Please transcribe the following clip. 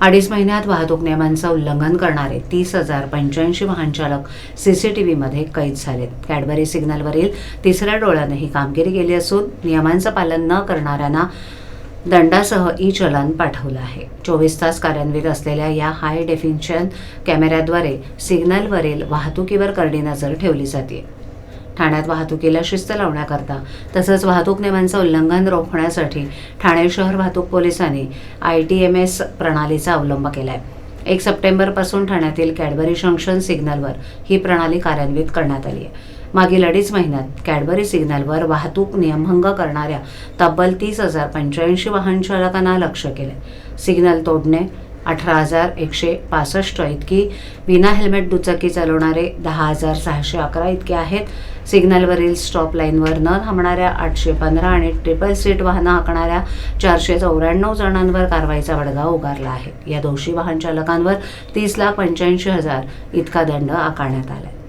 अडीच महिन्यात वाहतूक नियमांचं उल्लंघन करणारे तीस हजार पंच्याऐंशी वाहनचालक सीसीटीव्हीमध्ये कैद झालेत. कॅडबरी सिग्नलवरील तिसऱ्या डोळ्यानं ही कामगिरी केली असून नियमांचं पालन न करणाऱ्यांना दंडासह ई चलन पाठवलं आहे. चोवीस तास कार्यान्वित असलेल्या या हाय डेफिनिशन कॅमेऱ्याद्वारे सिग्नलवरील वाहतुकीवर करडी नजर ठेवली जाते. ठाण्यात वाहतुकीला शिस्त लावण्याकरता. तसंच वाहतूक नियमांचं उल्लंघन रोखण्यासाठी ठाणे शहर वाहतूक पोलिसांनी आय टी एम एस प्रणालीचा अवलंब केला आहे एक सप्टेंबरपासून ठाण्यातील कॅडबरी जंक्शन सिग्नलवर ही प्रणाली कार्यान्वित करण्यात आली आहे. मागील अडीच महिन्यात कॅडबरी सिग्नलवर वाहतूक नियमभंग करणाऱ्या तब्बल तीस हजार पंच्याऐंशी वाहन चालकांना लक्ष केले सिग्नल तोडणे अठरा हजार एकशे पासष्ट इतकी. विना हेल्मेट दुचाकी चालवणारे दहा हजार सहाशे अकरा इतके आहेत. सिग्नलवरील स्टॉप लाईनवर न थांबणाऱ्या आठशे पंधरा आणि ट्रिपल सीट वाहनं हाकणाऱ्या चारशे चौऱ्याण्णव जणांवर कारवाईचा वडगा उगारला आहे. या दोषी वाहन चालकांवर तीस लाख पंच्याऐंशी हजार इतका दंड आकारण्यात आला आहे